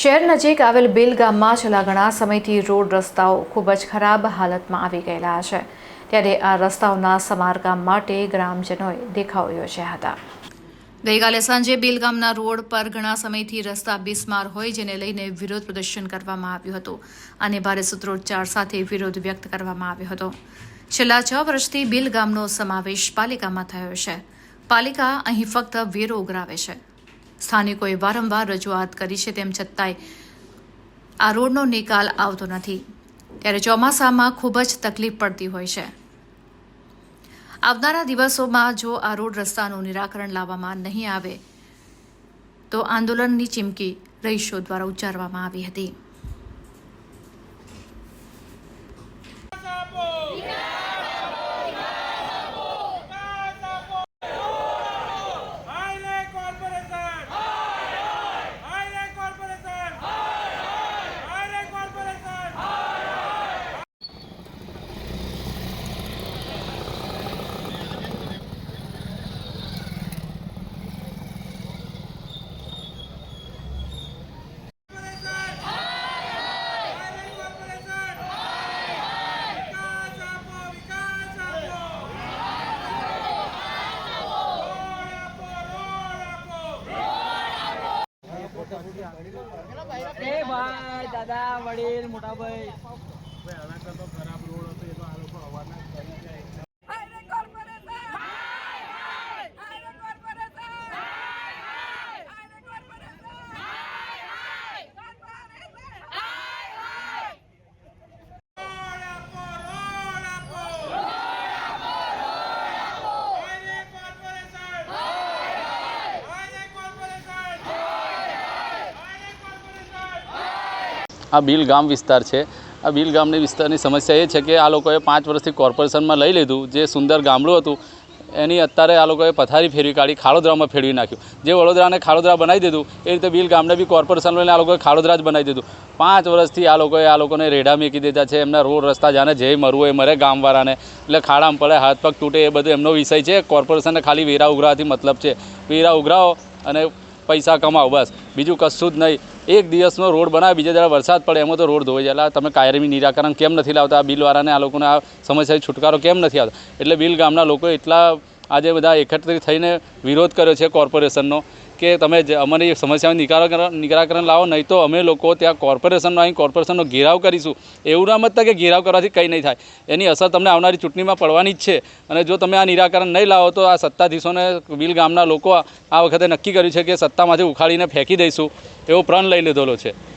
શહેર નજીક આવેલ બિલગામમાં છેલ્લા ઘણા સમયથી રોડ રસ્તાઓ ખૂબ જ ખરાબ હાલતમાં આવી ગયેલા છે. ત્યારે આ રસ્તાઓના સમારકામ માટે ગ્રામજનોએ દેખાવો યોજ્યા હતા. ગઈકાલે સાંજે બિલ ગામના રોડ પર ઘણા સમયથી રસ્તા બિસ્માર હોય જેને લઈને વિરોધ પ્રદર્શન કરવામાં આવ્યું હતું. અને ભારે સૂત્રોચ્ચાર સાથે વિરોધ વ્યક્ત કરવામાં આવ્યો હતો. છેલ્લા છ વર્ષથી બિલ ગામનો સમાવેશ પાલિકામાં થયો છે. પાલિકા અહીં ફક્ત વેરો ઉઘરાવે છે. સ્થાનિકોએ વારંવાર રજૂઆત કરી છે, તેમ છતાંય આ રોડનો નિકાલ આવતો નથી. ત્યારે ચોમાસામાં ખૂબ જ તકલીફ પડતી હોય છે. આવનારા દિવસોમાં જો આ રોડ રસ્તાનું નિરાકરણ લાવવામાં નહીં આવે, તો આંદોલનની ચીમકી રહીશો દ્વારા ઉચ્ચારવામાં આવી હતી. એ ભાઈ દાદા વડીલ મોટા ભાઈ. Highway corporation highway corporation highway corporation road આપો રોડ આપો highway corporation highway corporation highway corporation આ બિલ ગામ વિસ્તાર છે. આ બિલ ગામની વિસ્તારની સમસ્યા એ છે કે આ લોકોએ પાંચ વર્ષથી કોર્પોરેશનમાં લઈ લીધું. જે સુંદર ગામડું હતું, એની અત્યારે આ લોકોએ પથારી ફેરવી કાઢી, ખાડોદરામાં ફેરવી નાખ્યું. જે વડોદરાને ખાડોદરા બનાવી દીધું, એ રીતે બિલ ગામને બી કોર્પોરેશન લઈને આ લોકોએ ખાડોદરા જ બનાવી દીધું. પાંચ વર્ષથી આ લોકોએ આ લોકોને રેડા મૂકી દીધા છે. એમના રોડ રસ્તા જાણે જે મરવું એ મરે ગામવાળાને. એટલે ખાડામાં પડે, હાથ પગ તૂટે એ બધું એમનો વિષય છે. કોર્પોરેશનને ખાલી વેરા ઉઘરાવાથી મતલબ છે. વેરા ઉઘરાવો અને પૈસા કમાઓ બસ. બીજું કશું જ નહીં. એક દિવસનો રોડ બનાવે, બીજા જરા વરસાદ પડે, એમાં તો રોડ ધોઈ જાય. તમે કાયમી નિરાકરણ કેમ નથી લાવતા? આ બિલવાળાને આ લોકોને આ સમસ્યાથી છુટકારો કેમ નથી આવતો? એટલે બિલ ગામના લોકો એટલા આજે બધા એકત્રિત થઈને વિરોધ કર્યો છે કોર્પોરેશનનો કે તમે અમને અમારી સમસ્યાનું નિરાકરણ નિરાકરણ લાવો, નહીં તો અમે લોકો ત્યાં કોર્પોરેશનનો અહીં કોર્પોરેશનનો ઘેરાવ કરીશું. એવું ના મતતા કે ઘેરાવ કરવાથી કંઈ નહીં થાય. એની અસર તમને આવનારી ચૂંટણીમાં પડવાની જ છે. અને જો તમે આ નિરાકરણ નહીં લાવો તો આ સત્તાધીશોને બિલ ગામના લોકો આ વખતે નક્કી કર્યું છે કે સત્તામાંથી ઉખાડીને ફેંકી દઈશું. એવો પ્રણ લઈ લીધેલો છે.